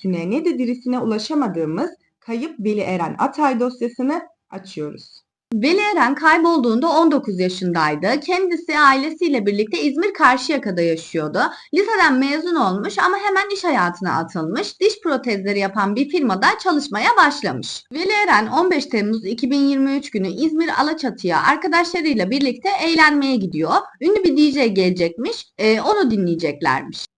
ölüsüne ne de dirisine ulaşamadığımız kayıp Veli Eren Atay dosyasını açıyoruz. Veli Eren kaybolduğunda 19 yaşındaydı. Kendisi ailesiyle birlikte İzmir Karşıyaka'da yaşıyordu. Liseden mezun olmuş ama hemen iş hayatına atılmış. Diş protezleri yapan bir firmada çalışmaya başlamış. Veli Eren 15 Temmuz 2023 günü İzmir Alaçatı'ya arkadaşlarıyla birlikte eğlenmeye gidiyor. Ünlü bir DJ gelecekmiş. e, onu dinleyeceklermiş.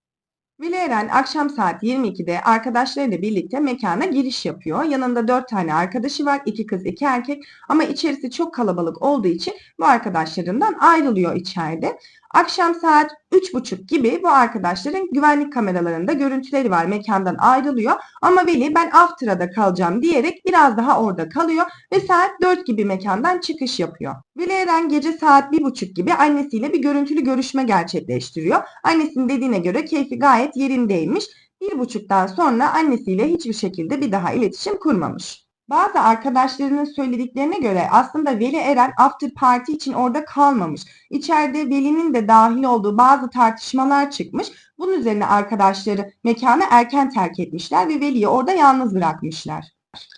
Veli akşam saat 22'de arkadaşlarıyla birlikte mekana giriş yapıyor. Yanında 4 tane arkadaşı var. 2 kız 2 erkek ama içerisi çok kalabalık olduğu için bu arkadaşlarından ayrılıyor içeride. Akşam saat 3.30 gibi bu arkadaşların güvenlik kameralarında görüntüleri var. Mekandan ayrılıyor ama Veli ben after'da kalacağım diyerek biraz daha orada kalıyor ve saat 4 gibi mekandan çıkış yapıyor. Veli Eren gece saat 1.30 gibi annesiyle bir görüntülü görüşme gerçekleştiriyor. Annesinin dediğine göre keyfi gayet yerindeymiş. Bir buçuktan sonra annesiyle hiçbir şekilde bir daha iletişim kurmamış. Bazı arkadaşlarının söylediklerine göre aslında Veli Eren after party için orada kalmamış. İçeride Veli'nin de dahil olduğu bazı tartışmalar çıkmış. Bunun üzerine arkadaşları mekanı erken terk etmişler ve Veli'yi orada yalnız bırakmışlar.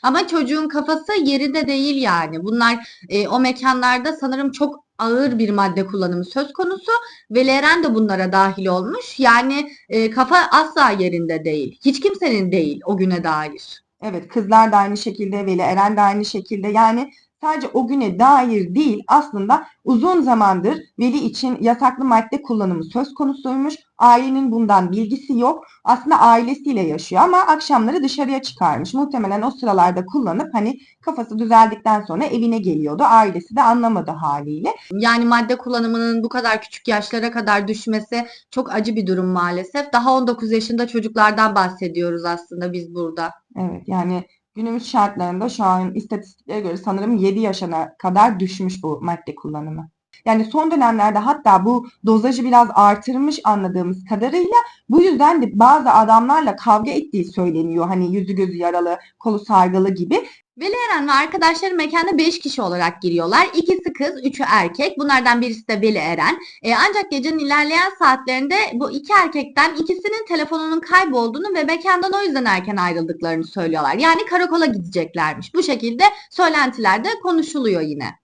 Ama çocuğun kafası yerinde değil yani. Bunlar e, o mekanlarda sanırım çok ağır bir madde kullanımı söz konusu ve Leren de bunlara dahil olmuş. Yani e, kafa asla yerinde değil. Hiç kimsenin değil o güne dair. Evet kızlar da aynı şekilde, Veli Eren de aynı şekilde. Yani sadece o güne dair değil aslında uzun zamandır Veli için yasaklı madde kullanımı söz konusuymuş. Ailenin bundan bilgisi yok. Aslında ailesiyle yaşıyor ama akşamları dışarıya çıkarmış. Muhtemelen o sıralarda kullanıp hani kafası düzeldikten sonra evine geliyordu. Ailesi de anlamadı haliyle. Yani madde kullanımının bu kadar küçük yaşlara kadar düşmesi çok acı bir durum maalesef. Daha 19 yaşında çocuklardan bahsediyoruz aslında biz burada. Evet yani günümüz şartlarında şu an istatistiklere göre sanırım 7 yaşına kadar düşmüş bu madde kullanımı. Yani son dönemlerde hatta bu dozajı biraz artırmış anladığımız kadarıyla bu yüzden de bazı adamlarla kavga ettiği söyleniyor. Hani yüzü gözü yaralı, kolu sargılı gibi. Veli Eren ve arkadaşları mekana 5 kişi olarak giriyorlar. İkisi kız, üçü erkek. Bunlardan birisi de Veli Eren. E, ancak gecenin ilerleyen saatlerinde bu iki erkekten ikisinin telefonunun kaybolduğunu ve mekandan o yüzden erken ayrıldıklarını söylüyorlar. Yani karakola gideceklermiş. Bu şekilde söylentilerde konuşuluyor yine.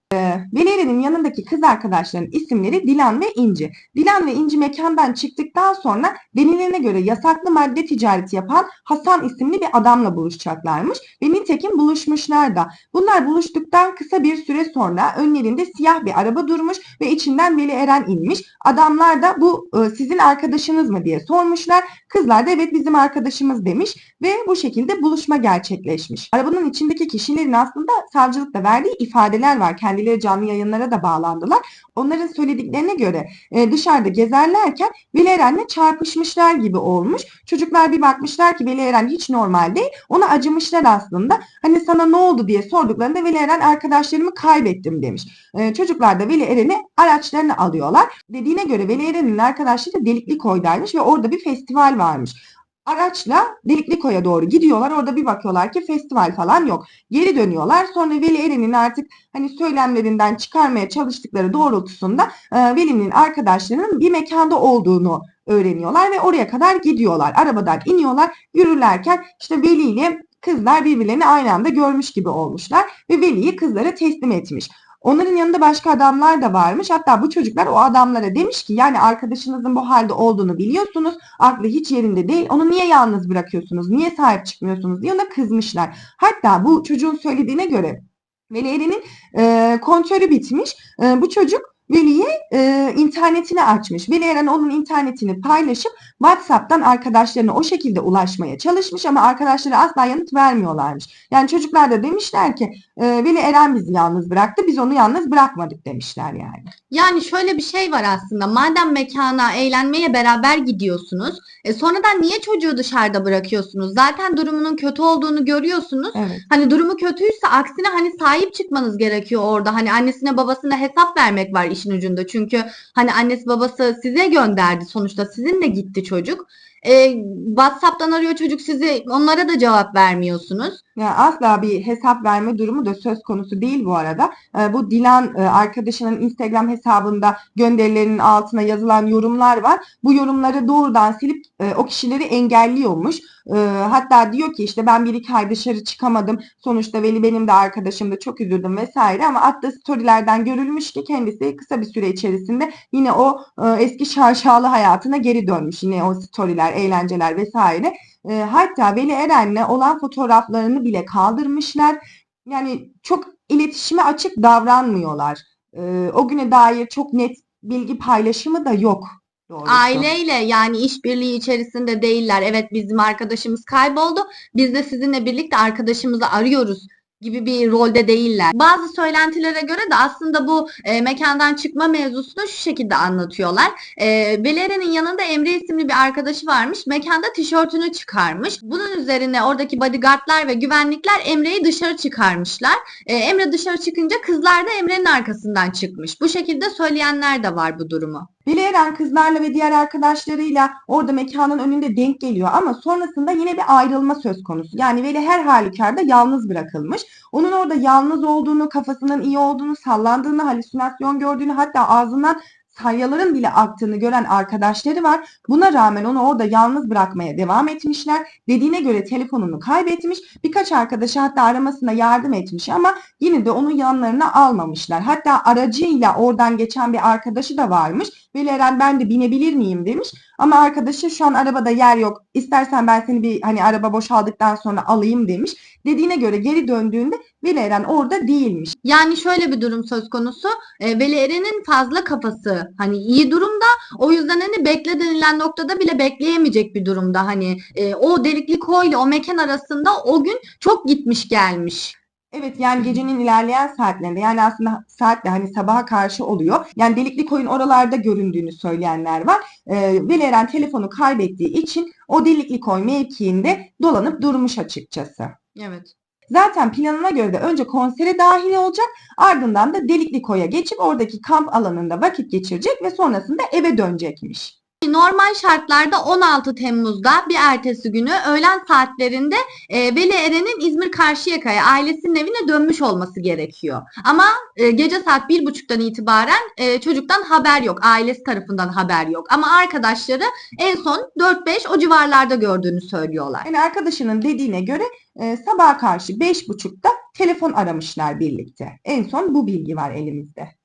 Eren'in yanındaki kız arkadaşların isimleri Dilan ve İnci. Dilan ve İnci mekandan çıktıktan sonra denilene göre yasaklı madde ticareti yapan Hasan isimli bir adamla buluşacaklarmış ve nitekim buluşmuşlar da. Bunlar buluştuktan kısa bir süre sonra önlerinde siyah bir araba durmuş ve içinden Veli Eren inmiş. Adamlar da bu e, sizin arkadaşınız mı diye sormuşlar. Kızlar da evet bizim arkadaşımız demiş ve bu şekilde buluşma gerçekleşmiş. Arabanın içindeki kişilerin aslında savcılıkta verdiği ifadeler var. Kendileri canlı yayınlara da bağlandılar. Onların söylediklerine göre e, dışarıda gezerlerken Veli Eren'le çarpışmışlar gibi olmuş. Çocuklar bir bakmışlar ki Veli Eren hiç normal değil. Ona acımışlar aslında. Hani sana ne oldu diye sorduklarında Veli Eren arkadaşlarımı kaybettim demiş. E, çocuklar da Veli Eren'i araçlarını alıyorlar. Dediğine göre Veli Eren'in arkadaşları Delikli Koy'daymış ve orada bir festival varmış. Araçla Delikli doğru gidiyorlar. Orada bir bakıyorlar ki festival falan yok. Geri dönüyorlar. Sonra Veli Eren'in artık hani söylemlerinden çıkarmaya çalıştıkları doğrultusunda e, Veli'nin arkadaşlarının bir mekanda olduğunu öğreniyorlar ve oraya kadar gidiyorlar. Arabadan iniyorlar. Yürürlerken işte Veli ile kızlar birbirlerini aynı anda görmüş gibi olmuşlar ve Veli'yi kızlara teslim etmiş. Onların yanında başka adamlar da varmış. Hatta bu çocuklar o adamlara demiş ki yani arkadaşınızın bu halde olduğunu biliyorsunuz. Aklı hiç yerinde değil. Onu niye yalnız bırakıyorsunuz? Niye sahip çıkmıyorsunuz diye ona kızmışlar. Hatta bu çocuğun söylediğine göre Veli Eren'in e, kontörü bitmiş. E, bu çocuk Veli'ye e, internetini açmış. Veli Eren onun internetini paylaşıp WhatsApp'tan arkadaşlarına o şekilde ulaşmaya çalışmış ama arkadaşları asla yanıt vermiyorlarmış. Yani çocuklar da demişler ki e, Veli Eren bizi yalnız bıraktı biz onu yalnız bırakmadık demişler yani. Yani şöyle bir şey var aslında. Madem mekana, eğlenmeye beraber gidiyorsunuz, e sonradan niye çocuğu dışarıda bırakıyorsunuz? Zaten durumunun kötü olduğunu görüyorsunuz. Evet. Hani durumu kötüyse aksine hani sahip çıkmanız gerekiyor orada. Hani annesine babasına hesap vermek var işin ucunda. Çünkü hani annesi babası size gönderdi sonuçta sizinle gitti çocuk. e, WhatsApp'tan arıyor çocuk sizi onlara da cevap vermiyorsunuz. Yani asla bir hesap verme durumu da söz konusu değil bu arada. Ee, bu Dilan e, arkadaşının Instagram hesabında gönderilerinin altına yazılan yorumlar var. Bu yorumları doğrudan silip e, o kişileri engelliyormuş. Ee, hatta diyor ki işte ben bir iki ay dışarı çıkamadım. Sonuçta Veli benim de arkadaşımdı çok üzüldüm vesaire ama attığı storylerden görülmüş ki kendisi kısa bir süre içerisinde yine o e, eski şaşalı hayatına geri dönmüş. Yine o storyler, eğlenceler vesaire. E, hatta Veli Eren'le olan fotoğraflarını bile kaldırmışlar. Yani çok iletişime açık davranmıyorlar. E, o güne dair çok net bilgi paylaşımı da yok doğrusu. Aileyle yani işbirliği içerisinde değiller. Evet bizim arkadaşımız kayboldu. Biz de sizinle birlikte arkadaşımızı arıyoruz gibi bir rolde değiller. Bazı söylentilere göre de aslında bu e, mekandan çıkma mevzusunu şu şekilde anlatıyorlar. E, Velere'nin yanında Emre isimli bir arkadaşı varmış. Mekanda tişörtünü çıkarmış. Bunun üzerine oradaki bodyguardlar ve güvenlikler Emre'yi dışarı çıkarmışlar. E, Emre dışarı çıkınca kızlar da Emre'nin arkasından çıkmış. Bu şekilde söyleyenler de var bu durumu. Veli Eren kızlarla ve diğer arkadaşlarıyla orada mekanın önünde denk geliyor ama sonrasında yine bir ayrılma söz konusu. Yani Veli her halükarda yalnız bırakılmış. Onun orada yalnız olduğunu, kafasının iyi olduğunu, sallandığını, halüsinasyon gördüğünü hatta ağzından salyaların bile aktığını gören arkadaşları var. Buna rağmen onu orada yalnız bırakmaya devam etmişler. Dediğine göre telefonunu kaybetmiş. Birkaç arkadaşı hatta aramasına yardım etmiş ama yine de onu yanlarına almamışlar. Hatta aracıyla oradan geçen bir arkadaşı da varmış. Veli Eren ben de binebilir miyim demiş. Ama arkadaşı şu an arabada yer yok. İstersen ben seni bir hani araba boşaldıktan sonra alayım demiş. Dediğine göre geri döndüğünde Veli Eren orada değilmiş. Yani şöyle bir durum söz konusu. E, Veli Eren'in fazla kafası hani iyi durumda. O yüzden hani bekle denilen noktada bile bekleyemeyecek bir durumda. Hani e, o delikli koyla o mekan arasında o gün çok gitmiş gelmiş. Evet yani gecenin ilerleyen saatlerinde yani aslında saatle hani sabaha karşı oluyor. Yani delikli koyun oralarda göründüğünü söyleyenler var. Ee, Veli Eren telefonu kaybettiği için o delikli koy mevkiinde dolanıp durmuş açıkçası. Evet. Zaten planına göre de önce konsere dahil olacak ardından da delikli koya geçip oradaki kamp alanında vakit geçirecek ve sonrasında eve dönecekmiş. Normal şartlarda 16 Temmuz'da bir ertesi günü öğlen saatlerinde e, Veli Eren'in İzmir Karşıyaka'ya ailesinin evine dönmüş olması gerekiyor. Ama e, gece saat bir buçuktan itibaren e, çocuktan haber yok. Ailesi tarafından haber yok. Ama arkadaşları en son 4-5 o civarlarda gördüğünü söylüyorlar. Yani arkadaşının dediğine göre e, sabaha karşı 5.30'da telefon aramışlar birlikte. En son bu bilgi var elimizde.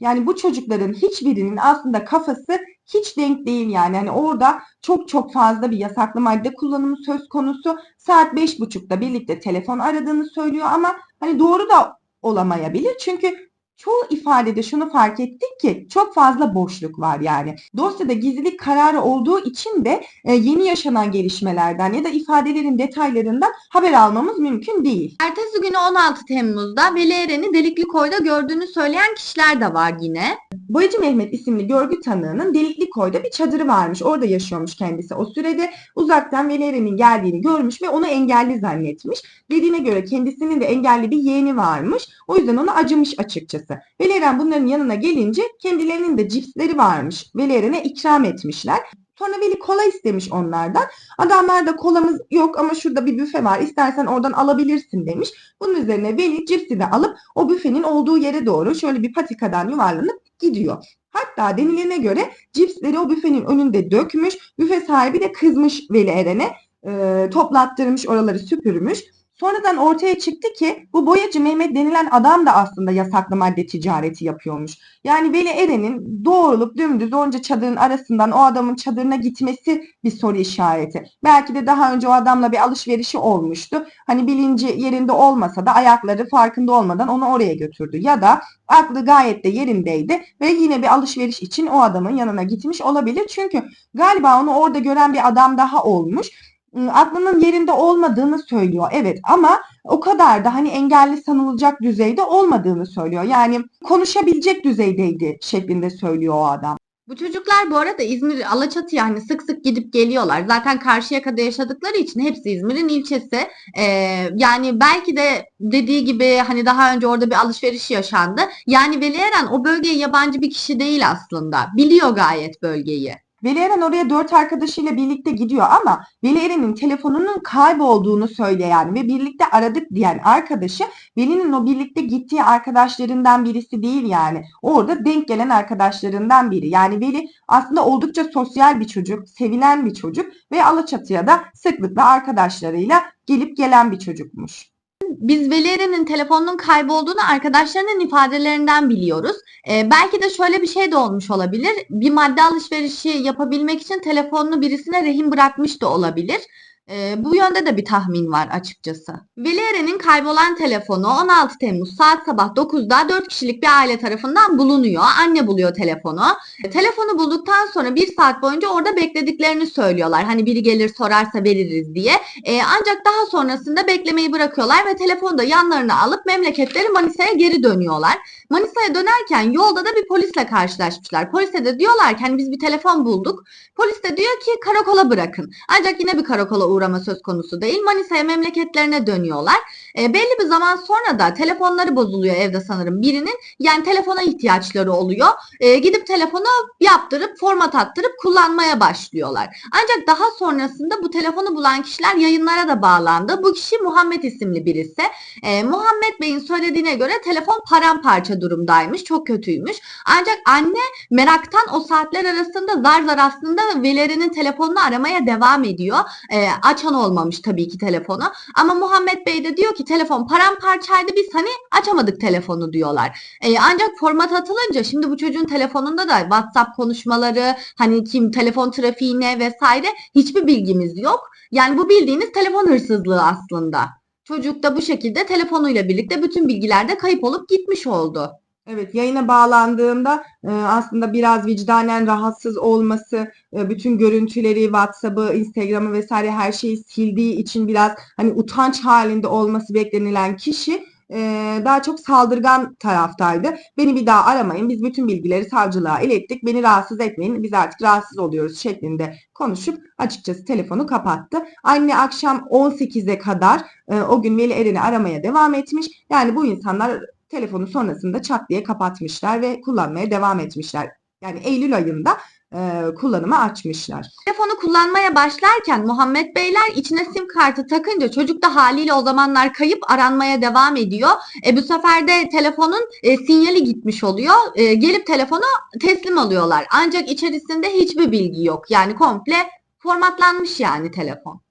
Yani bu çocukların hiçbirinin aslında kafası hiç denk değil yani. Hani orada çok çok fazla bir yasaklı madde kullanımı söz konusu. Saat 5.30'da birlikte telefon aradığını söylüyor ama hani doğru da olamayabilir. Çünkü çoğu ifadede şunu fark ettik ki çok fazla boşluk var yani. Dosyada gizlilik kararı olduğu için de e, yeni yaşanan gelişmelerden ya da ifadelerin detaylarından haber almamız mümkün değil. Ertesi günü 16 Temmuz'da Veli Eren'i delikli koyda gördüğünü söyleyen kişiler de var yine. Boyacı Mehmet isimli görgü tanığının Delikli Koy'da bir çadırı varmış. Orada yaşıyormuş kendisi. O sürede uzaktan Veli Eren'in geldiğini görmüş ve onu engelli zannetmiş. Dediğine göre kendisinin de engelli bir yeğeni varmış. O yüzden ona acımış açıkçası. Veli Eren bunların yanına gelince kendilerinin de cipsleri varmış. Veli Eren'e ikram etmişler. Sonra Veli kola istemiş onlardan. Adamlar da kolamız yok ama şurada bir büfe var. İstersen oradan alabilirsin demiş. Bunun üzerine Veli cipsi de alıp o büfenin olduğu yere doğru şöyle bir patikadan yuvarlanıp gidiyor. Hatta denilene göre cipsleri o büfenin önünde dökmüş. Büfe sahibi de kızmış Veli Eren'e. E, toplattırmış oraları süpürmüş. Sonradan ortaya çıktı ki bu boyacı Mehmet denilen adam da aslında yasaklı madde ticareti yapıyormuş. Yani Veli Eren'in doğrulup dümdüz onca çadırın arasından o adamın çadırına gitmesi bir soru işareti. Belki de daha önce o adamla bir alışverişi olmuştu. Hani bilinci yerinde olmasa da ayakları farkında olmadan onu oraya götürdü. Ya da aklı gayet de yerindeydi ve yine bir alışveriş için o adamın yanına gitmiş olabilir. Çünkü galiba onu orada gören bir adam daha olmuş aklının yerinde olmadığını söylüyor. Evet ama o kadar da hani engelli sanılacak düzeyde olmadığını söylüyor. Yani konuşabilecek düzeydeydi şeklinde söylüyor o adam. Bu çocuklar bu arada İzmir Alaçatı'ya hani sık sık gidip geliyorlar. Zaten Karşıyaka'da yaşadıkları için hepsi İzmir'in ilçesi. Ee, yani belki de dediği gibi hani daha önce orada bir alışveriş yaşandı. Yani Veli Eren o bölgeye yabancı bir kişi değil aslında. Biliyor gayet bölgeyi. Veli oraya dört arkadaşıyla birlikte gidiyor ama Veli Eren'in telefonunun kaybolduğunu söyleyen ve birlikte aradık diyen arkadaşı Veli'nin o birlikte gittiği arkadaşlarından birisi değil yani. Orada denk gelen arkadaşlarından biri. Yani Veli aslında oldukça sosyal bir çocuk, sevilen bir çocuk ve Alaçatı'ya da sıklıkla arkadaşlarıyla gelip gelen bir çocukmuş. Biz Veli Eren'in telefonunun kaybolduğunu arkadaşlarının ifadelerinden biliyoruz. Ee, belki de şöyle bir şey de olmuş olabilir. Bir madde alışverişi yapabilmek için telefonunu birisine rehin bırakmış da olabilir. Ee, bu yönde de bir tahmin var açıkçası. Veli Eren'in kaybolan telefonu 16 Temmuz saat sabah 9'da 4 kişilik bir aile tarafından bulunuyor. Anne buluyor telefonu. E, Telefonu bulduktan sonra bir saat boyunca orada beklediklerini söylüyorlar. Hani biri gelir sorarsa veririz diye. E, ancak daha sonrasında beklemeyi bırakıyorlar ve telefonu da yanlarına alıp memleketleri Manisa'ya geri dönüyorlar. Manisa'ya dönerken yolda da bir polisle karşılaşmışlar. Polise de diyorlar ki hani biz bir telefon bulduk. Polis de diyor ki karakola bırakın. Ancak yine bir karakola uğrama söz konusu değil. Manisa'ya memleketlerine dönüyorlar. E, belli bir zaman sonra da telefonları bozuluyor evde sanırım birinin. Yani telefona ihtiyaçları oluyor. E, gidip telefonu yaptırıp format attırıp kullanmaya başlıyorlar. Ancak daha sonrasında bu telefonu bulan kişiler yayınlara da bağlandı. Bu kişi Muhammed isimli birisi. E, Muhammed Bey'in söylediğine göre telefon paramparça durumdaymış. Çok kötüymüş. Ancak anne meraktan o saatler arasında zar zar aslında Veleri'nin telefonunu aramaya devam ediyor. E, açan olmamış tabii ki telefonu. Ama Muhammed Bey de diyor ki telefon paramparçaydı biz hani açamadık telefonu diyorlar. E, ancak format atılınca şimdi bu çocuğun telefonunda da WhatsApp konuşmaları hani kim telefon trafiğine vesaire hiçbir bilgimiz yok. Yani bu bildiğiniz telefon hırsızlığı aslında. Çocuk da bu şekilde telefonuyla birlikte bütün bilgiler de kayıp olup gitmiş oldu. Evet, yayına bağlandığında e, aslında biraz vicdanen rahatsız olması, e, bütün görüntüleri, WhatsApp'ı, Instagram'ı vesaire her şeyi sildiği için biraz hani utanç halinde olması beklenilen kişi e, daha çok saldırgan taraftaydı. Beni bir daha aramayın, biz bütün bilgileri savcılığa ilettik, beni rahatsız etmeyin, biz artık rahatsız oluyoruz şeklinde konuşup açıkçası telefonu kapattı. Anne akşam 18'e kadar e, o gün Veli Eren'i aramaya devam etmiş. Yani bu insanlar telefonu sonrasında çat diye kapatmışlar ve kullanmaya devam etmişler. Yani Eylül ayında e, kullanıma açmışlar. Telefonu kullanmaya başlarken Muhammed Beyler içine sim kartı takınca çocuk da haliyle o zamanlar kayıp aranmaya devam ediyor. E, bu sefer de telefonun e, sinyali gitmiş oluyor. E, gelip telefonu teslim alıyorlar. Ancak içerisinde hiçbir bilgi yok. Yani komple formatlanmış yani telefon.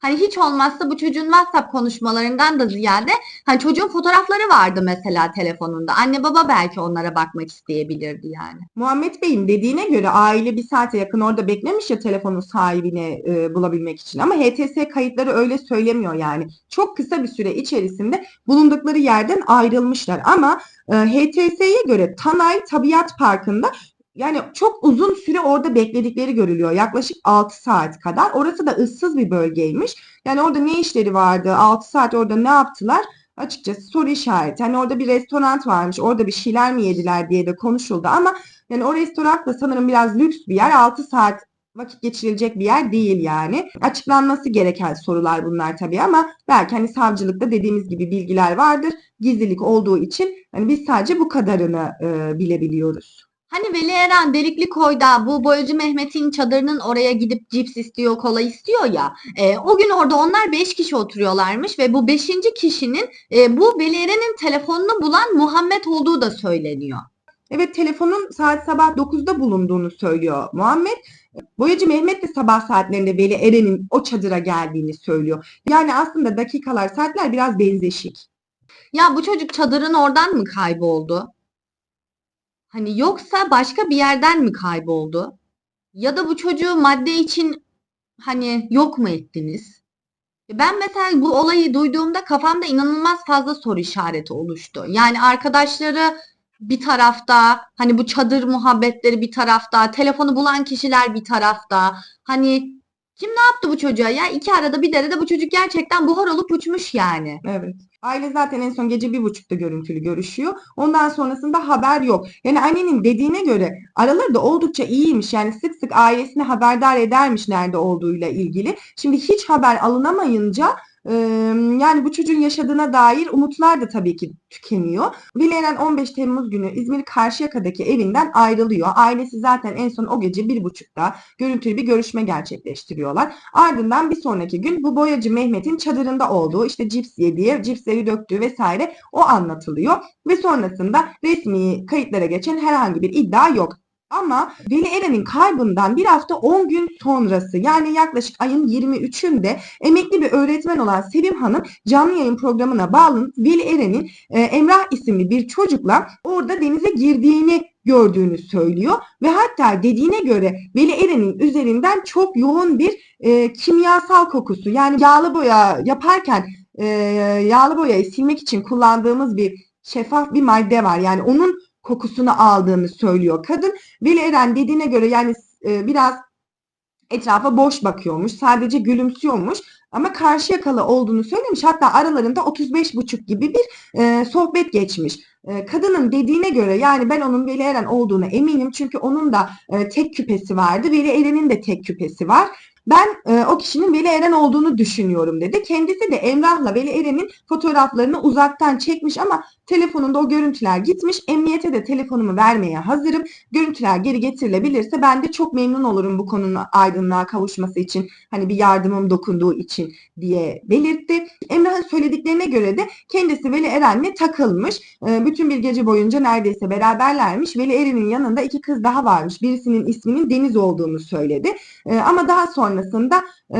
Hani hiç olmazsa bu çocuğun WhatsApp konuşmalarından da ziyade hani çocuğun fotoğrafları vardı mesela telefonunda. Anne baba belki onlara bakmak isteyebilirdi yani. Muhammed Bey'in dediğine göre aile bir saate yakın orada beklemiş ya telefonun sahibini e, bulabilmek için ama HTS kayıtları öyle söylemiyor yani. Çok kısa bir süre içerisinde bulundukları yerden ayrılmışlar ama e, HTS'ye göre Tanay Tabiat Parkı'nda yani çok uzun süre orada bekledikleri görülüyor. Yaklaşık 6 saat kadar. Orası da ıssız bir bölgeymiş. Yani orada ne işleri vardı? 6 saat orada ne yaptılar? Açıkçası soru işareti. Hani orada bir restoran varmış. Orada bir şeyler mi yediler diye de konuşuldu ama yani o restoran da sanırım biraz lüks bir yer. 6 saat vakit geçirilecek bir yer değil yani. Açıklanması gereken sorular bunlar tabii ama belki hani savcılıkta dediğimiz gibi bilgiler vardır. Gizlilik olduğu için hani biz sadece bu kadarını e, bilebiliyoruz. Hani Veli Eren Delikli Koy'da bu boyacı Mehmet'in çadırının oraya gidip cips istiyor, kola istiyor ya. e, o gün orada onlar 5 kişi oturuyorlarmış ve bu 5. kişinin e, bu Veli Eren'in telefonunu bulan Muhammed olduğu da söyleniyor. Evet telefonun saat sabah 9'da bulunduğunu söylüyor Muhammed. Boyacı Mehmet de sabah saatlerinde Veli Eren'in o çadıra geldiğini söylüyor. Yani aslında dakikalar, saatler biraz benzeşik. Ya bu çocuk çadırın oradan mı kayboldu? Hani yoksa başka bir yerden mi kayboldu? Ya da bu çocuğu madde için hani yok mu ettiniz? Ben mesela bu olayı duyduğumda kafamda inanılmaz fazla soru işareti oluştu. Yani arkadaşları bir tarafta, hani bu çadır muhabbetleri bir tarafta, telefonu bulan kişiler bir tarafta. Hani kim ne yaptı bu çocuğa ya? İki arada bir derede bu çocuk gerçekten buhar olup uçmuş yani. Evet. Aile zaten en son gece bir buçukta görüntülü görüşüyor. Ondan sonrasında haber yok. Yani annenin dediğine göre araları da oldukça iyiymiş. Yani sık sık ailesini haberdar edermiş nerede olduğuyla ilgili. Şimdi hiç haber alınamayınca Yani bu çocuğun yaşadığına dair umutlar da tabii ki tükeniyor. Veli Eren 15 Temmuz günü İzmir Karşıyaka'daki evinden ayrılıyor. Ailesi zaten en son o gece bir buçukta görüntülü bir görüşme gerçekleştiriyorlar. Ardından bir sonraki gün bu boyacı Mehmet'in çadırında olduğu, işte cips yediği, cipsleri döktüğü vesaire o anlatılıyor. Ve sonrasında resmi kayıtlara geçen herhangi bir iddia yok. Ama Veli Eren'in kaybından bir hafta 10 gün sonrası yani yaklaşık ayın 23'ünde emekli bir öğretmen olan Sevim Hanım canlı yayın programına bağlanıp Veli Eren'in e, Emrah isimli bir çocukla orada denize girdiğini gördüğünü söylüyor. Ve hatta dediğine göre Veli Eren'in üzerinden çok yoğun bir e, kimyasal kokusu yani yağlı boya yaparken e, yağlı boyayı silmek için kullandığımız bir şeffaf bir madde var. Yani onun kokusunu aldığını söylüyor kadın. Veli Eren dediğine göre yani e, biraz etrafa boş bakıyormuş. Sadece gülümsüyormuş. Ama karşı yakalı olduğunu söylemiş. Hatta aralarında 35,5 gibi bir e, sohbet geçmiş. E, kadının dediğine göre yani ben onun Veli Eren olduğunu eminim. Çünkü onun da e, tek küpesi vardı. Veli Eren'in de tek küpesi var. Ben e, o kişinin Veli Eren olduğunu düşünüyorum dedi. Kendisi de Emrah'la Veli Eren'in fotoğraflarını uzaktan çekmiş ama telefonunda o görüntüler gitmiş. Emniyete de telefonumu vermeye hazırım. Görüntüler geri getirilebilirse ben de çok memnun olurum bu konunun aydınlığa kavuşması için. Hani bir yardımım dokunduğu için diye belirtti. Emrah'ın söylediklerine göre de kendisi Veli Eren'le takılmış. E, bütün bir gece boyunca neredeyse beraberlermiş. Veli Eren'in yanında iki kız daha varmış. Birisinin isminin Deniz olduğunu söyledi. E, ama daha sonrasında e,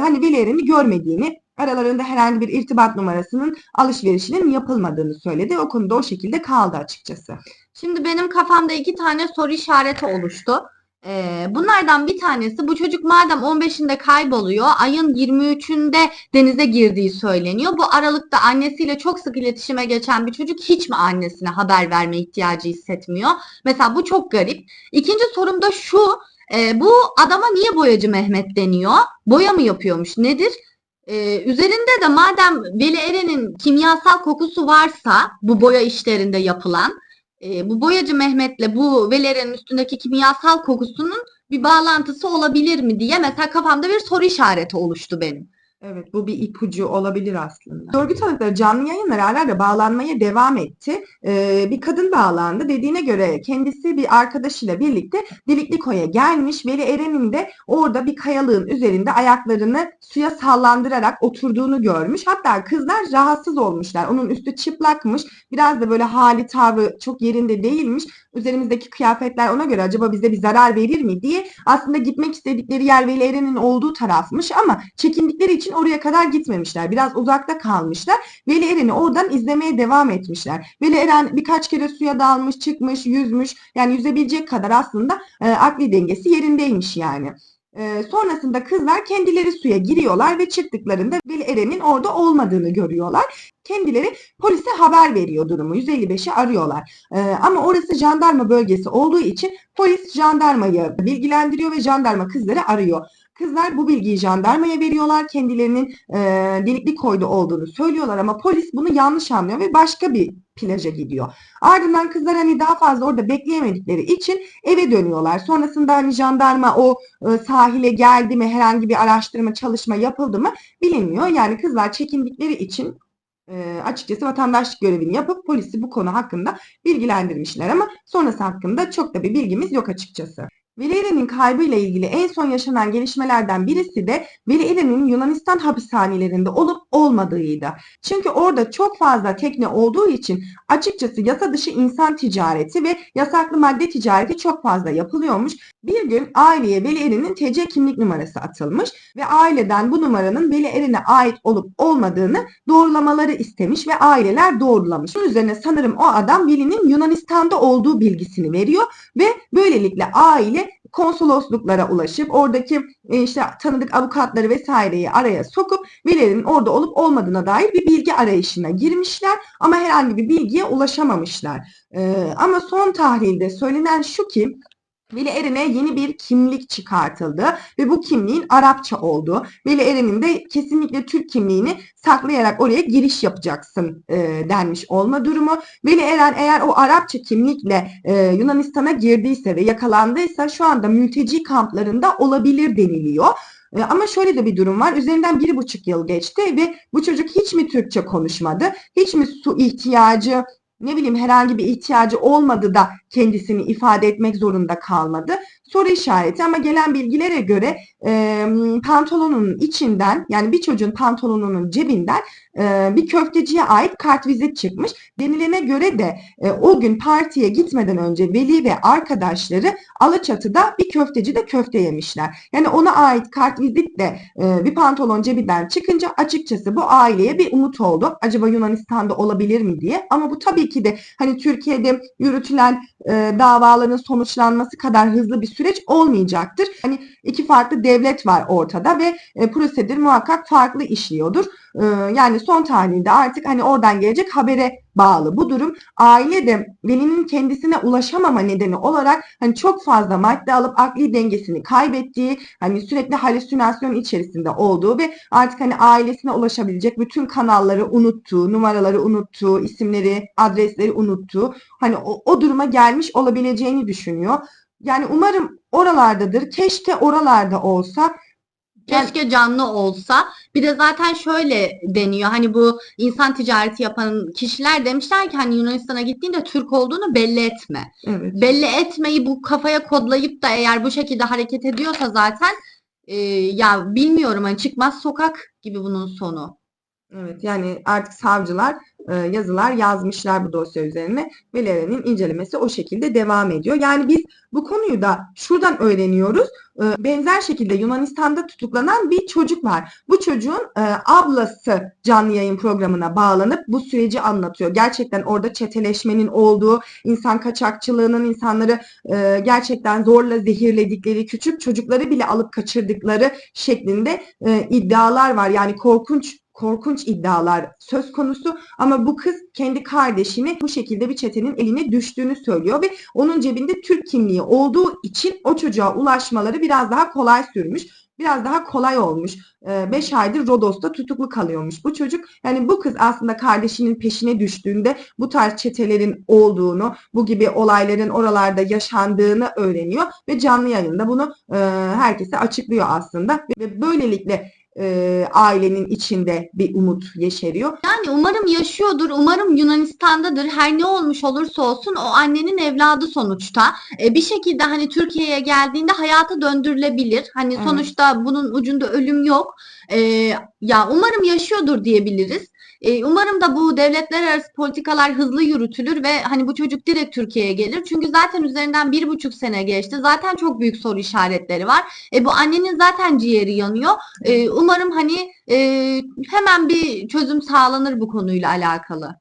hani Veli Eren'i görmediğini, aralarında herhangi bir irtibat numarasının alışverişinin yapılmadığını söyledi. O konuda o şekilde kaldı açıkçası. Şimdi benim kafamda iki tane soru işareti oluştu. Ee, bunlardan bir tanesi bu çocuk madem 15'inde kayboluyor, ayın 23'ünde denize girdiği söyleniyor. Bu aralıkta annesiyle çok sık iletişime geçen bir çocuk hiç mi annesine haber verme ihtiyacı hissetmiyor? Mesela bu çok garip. İkinci sorum da şu, e, bu adama niye boyacı Mehmet deniyor? Boya mı yapıyormuş, nedir? Ee, üzerinde de madem Veli Eren'in kimyasal kokusu varsa bu boya işlerinde yapılan e, bu boyacı Mehmet'le bu Veli Eren'in üstündeki kimyasal kokusunun bir bağlantısı olabilir mi diye mesela kafamda bir soru işareti oluştu benim. Evet bu bir ipucu olabilir aslında. Sorgu tanıkları canlı yayınlara ara ara bağlanmaya devam etti. Ee, bir kadın bağlandı. Dediğine göre kendisi bir arkadaşıyla birlikte Delikli Koy'a gelmiş. Veli Eren'in de orada bir kayalığın üzerinde ayaklarını suya sallandırarak oturduğunu görmüş. Hatta kızlar rahatsız olmuşlar. Onun üstü çıplakmış. Biraz da böyle hali tavrı çok yerinde değilmiş. Üzerimizdeki kıyafetler ona göre acaba bize bir zarar verir mi diye aslında gitmek istedikleri yer Veli Eren'in olduğu tarafmış ama çekindikleri için oraya kadar gitmemişler. Biraz uzakta kalmışlar. Veli Eren'i oradan izlemeye devam etmişler. Veli Eren birkaç kere suya dalmış, çıkmış, yüzmüş. Yani yüzebilecek kadar aslında e, akli dengesi yerindeymiş yani. E, sonrasında kızlar kendileri suya giriyorlar ve çıktıklarında Veli Eren'in orada olmadığını görüyorlar. Kendileri polise haber veriyor durumu. 155'i arıyorlar. E, ama orası jandarma bölgesi olduğu için polis jandarmayı bilgilendiriyor ve jandarma kızları arıyor. Kızlar bu bilgiyi jandarmaya veriyorlar. Kendilerinin e, delikli koyda olduğunu söylüyorlar ama polis bunu yanlış anlıyor ve başka bir plaja gidiyor. Ardından kızlar hani daha fazla orada bekleyemedikleri için eve dönüyorlar. Sonrasında hani jandarma o e, sahile geldi mi herhangi bir araştırma çalışma yapıldı mı bilinmiyor. Yani kızlar çekindikleri için e, açıkçası vatandaşlık görevini yapıp polisi bu konu hakkında bilgilendirmişler ama sonrası hakkında çok da bir bilgimiz yok açıkçası. Veli Eren'in kaybıyla ilgili en son yaşanan gelişmelerden birisi de Veli Eren'in Yunanistan hapishanelerinde olup olmadığıydı. Çünkü orada çok fazla tekne olduğu için açıkçası yasa dışı insan ticareti ve yasaklı madde ticareti çok fazla yapılıyormuş. Bir gün aileye Veli Eren'in TC kimlik numarası atılmış ve aileden bu numaranın Veli ait olup olmadığını doğrulamaları istemiş ve aileler doğrulamış. Bunun üzerine sanırım o adam Veli'nin Yunanistan'da olduğu bilgisini veriyor ve böylelikle aile konsolosluklara ulaşıp oradaki e, işte tanıdık avukatları vesaireyi araya sokup Veli'nin orada olup olmadığına dair bir bilgi arayışına girmişler ama herhangi bir bilgiye ulaşamamışlar. Ee, ama son tahlilde söylenen şu ki Veli Eren'e yeni bir kimlik çıkartıldı ve bu kimliğin Arapça olduğu. Veli Eren'in de kesinlikle Türk kimliğini saklayarak oraya giriş yapacaksın e, denmiş olma durumu. Veli Eren eğer o Arapça kimlikle e, Yunanistan'a girdiyse ve yakalandıysa şu anda mülteci kamplarında olabilir deniliyor. E, ama şöyle de bir durum var. Üzerinden bir buçuk yıl geçti ve bu çocuk hiç mi Türkçe konuşmadı? Hiç mi su ihtiyacı ne bileyim herhangi bir ihtiyacı olmadı da kendisini ifade etmek zorunda kalmadı. Soru işareti ama gelen bilgilere göre e, pantolonunun içinden yani bir çocuğun pantolonunun cebinden bir köfteciye ait kartvizit çıkmış. Denilene göre de e, o gün partiye gitmeden önce veli ve arkadaşları Alaçatı'da bir köftecide köfte yemişler. Yani ona ait kartvizit de e, bir pantolon cebinden çıkınca açıkçası bu aileye bir umut oldu. Acaba Yunanistan'da olabilir mi diye. Ama bu tabii ki de hani Türkiye'de yürütülen e, davaların sonuçlanması kadar hızlı bir süreç olmayacaktır. Hani iki farklı devlet var ortada ve e, prosedür muhakkak farklı işliyordur. E, yani son tahlilde artık hani oradan gelecek habere bağlı bu durum. Aile de velinin kendisine ulaşamama nedeni olarak hani çok fazla madde alıp akli dengesini kaybettiği, hani sürekli halüsinasyon içerisinde olduğu ve artık hani ailesine ulaşabilecek bütün kanalları unuttuğu, numaraları unuttuğu, isimleri, adresleri unuttuğu, hani o, o duruma gelmiş olabileceğini düşünüyor. Yani umarım oralardadır. Keşke oralarda olsa. Keşke canlı olsa. Bir de zaten şöyle deniyor. Hani bu insan ticareti yapan kişiler demişler ki hani Yunanistan'a gittiğinde Türk olduğunu belli etme. Evet. Belli etmeyi bu kafaya kodlayıp da eğer bu şekilde hareket ediyorsa zaten e, ya bilmiyorum hani çıkmaz sokak gibi bunun sonu. Evet yani artık savcılar e, yazılar yazmışlar bu dosya üzerine ve Leren'in incelemesi o şekilde devam ediyor. Yani biz bu konuyu da şuradan öğreniyoruz. E, benzer şekilde Yunanistan'da tutuklanan bir çocuk var. Bu çocuğun e, ablası canlı yayın programına bağlanıp bu süreci anlatıyor. Gerçekten orada çeteleşmenin olduğu, insan kaçakçılığının insanları e, gerçekten zorla zehirledikleri, küçük çocukları bile alıp kaçırdıkları şeklinde e, iddialar var. Yani korkunç korkunç iddialar söz konusu ama bu kız kendi kardeşini bu şekilde bir çetenin eline düştüğünü söylüyor ve onun cebinde Türk kimliği olduğu için o çocuğa ulaşmaları biraz daha kolay sürmüş. Biraz daha kolay olmuş. 5 aydır Rodos'ta tutuklu kalıyormuş bu çocuk. Yani bu kız aslında kardeşinin peşine düştüğünde bu tarz çetelerin olduğunu, bu gibi olayların oralarda yaşandığını öğreniyor ve canlı yayında bunu e, herkese açıklıyor aslında ve böylelikle e, ailenin içinde bir umut yeşeriyor. Yani umarım yaşıyordur, umarım Yunanistan'dadır. Her ne olmuş olursa olsun o annenin evladı sonuçta. E, bir şekilde hani Türkiye'ye geldiğinde hayata döndürülebilir. Hani Evet. sonuçta bunun ucunda ölüm yok. E, ya umarım yaşıyordur diyebiliriz. E, umarım da bu devletler arası politikalar hızlı yürütülür ve hani bu çocuk direkt Türkiye'ye gelir. Çünkü zaten üzerinden bir buçuk sene geçti. Zaten çok büyük soru işaretleri var. E, bu annenin zaten ciğeri yanıyor. E, umarım hani e, hemen bir çözüm sağlanır bu konuyla alakalı.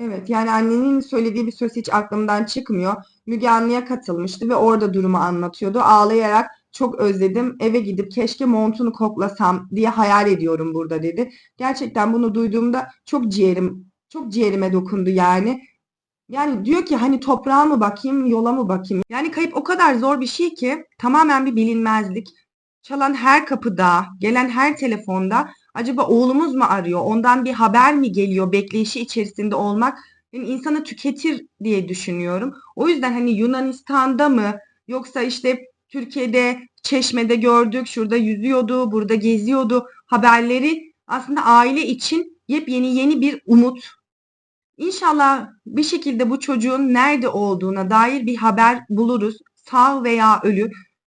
Evet yani annenin söylediği bir söz hiç aklımdan çıkmıyor. Müge Anlı'ya katılmıştı ve orada durumu anlatıyordu. Ağlayarak çok özledim eve gidip keşke montunu koklasam diye hayal ediyorum burada dedi. Gerçekten bunu duyduğumda çok ciğerim çok ciğerime dokundu yani. Yani diyor ki hani toprağa mı bakayım yola mı bakayım? Yani kayıp o kadar zor bir şey ki tamamen bir bilinmezlik. Çalan her kapıda, gelen her telefonda acaba oğlumuz mu arıyor? Ondan bir haber mi geliyor? Bekleyişi içerisinde olmak yani insanı tüketir diye düşünüyorum. O yüzden hani Yunanistan'da mı yoksa işte Türkiye'de Çeşme'de gördük, şurada yüzüyordu, burada geziyordu haberleri aslında aile için yepyeni yeni bir umut. İnşallah bir şekilde bu çocuğun nerede olduğuna dair bir haber buluruz. Sağ veya ölü.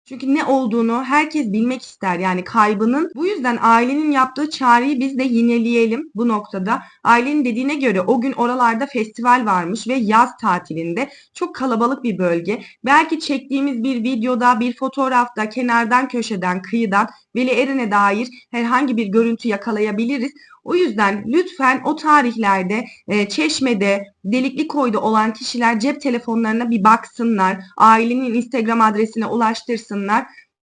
Çünkü ne olduğunu herkes bilmek ister yani kaybının. Bu yüzden ailenin yaptığı çağrıyı biz de yineleyelim bu noktada. Ailenin dediğine göre o gün oralarda festival varmış ve yaz tatilinde çok kalabalık bir bölge. Belki çektiğimiz bir videoda, bir fotoğrafta, kenardan, köşeden, kıyıdan Veli Eren'e dair herhangi bir görüntü yakalayabiliriz. O yüzden lütfen o tarihlerde e, Çeşme'de, Delikli Koy'da olan kişiler cep telefonlarına bir baksınlar. Ailenin Instagram adresine ulaştırsınlar.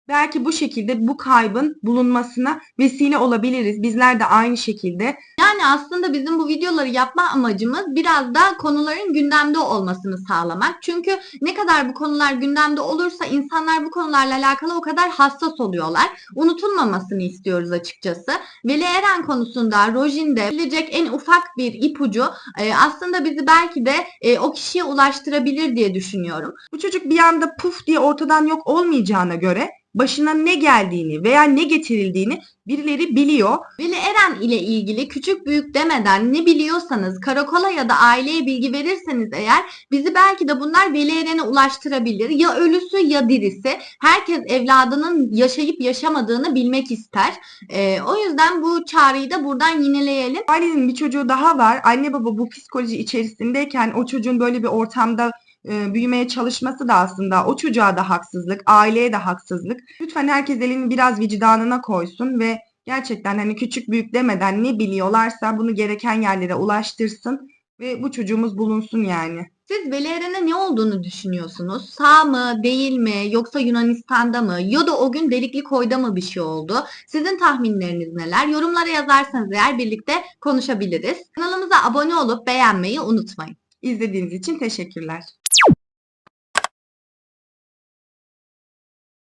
Belki bu şekilde bu kaybın bulunmasına vesile olabiliriz. Bizler de aynı şekilde. Yani aslında bizim bu videoları yapma amacımız biraz da konuların gündemde olmasını sağlamak. Çünkü ne kadar bu konular gündemde olursa insanlar bu konularla alakalı o kadar hassas oluyorlar. Unutulmamasını istiyoruz açıkçası. Veli Eren konusunda Rojin'de verilecek en ufak bir ipucu e, aslında bizi belki de e, o kişiye ulaştırabilir diye düşünüyorum. Bu çocuk bir anda puf diye ortadan yok olmayacağına göre başına ne geldiğini veya ne getirildiğini birileri biliyor. Veli Eren ile ilgili küçük büyük demeden ne biliyorsanız karakola ya da aileye bilgi verirseniz eğer bizi belki de bunlar Veli Eren'e ulaştırabilir. Ya ölüsü ya dirisi. Herkes evladının yaşayıp yaşamadığını bilmek ister. Ee, o yüzden bu çağrıyı da buradan yineleyelim. Ailenin bir çocuğu daha var. Anne baba bu psikoloji içerisindeyken o çocuğun böyle bir ortamda e, büyümeye çalışması da aslında o çocuğa da haksızlık, aileye de haksızlık. Lütfen herkes elini biraz vicdanına koysun ve gerçekten hani küçük büyük demeden ne biliyorlarsa bunu gereken yerlere ulaştırsın ve bu çocuğumuz bulunsun yani. Siz Eren'e ne olduğunu düşünüyorsunuz? Sağ mı, değil mi, yoksa Yunanistan'da mı, ya da o gün Delikli Koy'da mı bir şey oldu? Sizin tahminleriniz neler? Yorumlara yazarsanız eğer birlikte konuşabiliriz. Kanalımıza abone olup beğenmeyi unutmayın. İzlediğiniz için teşekkürler.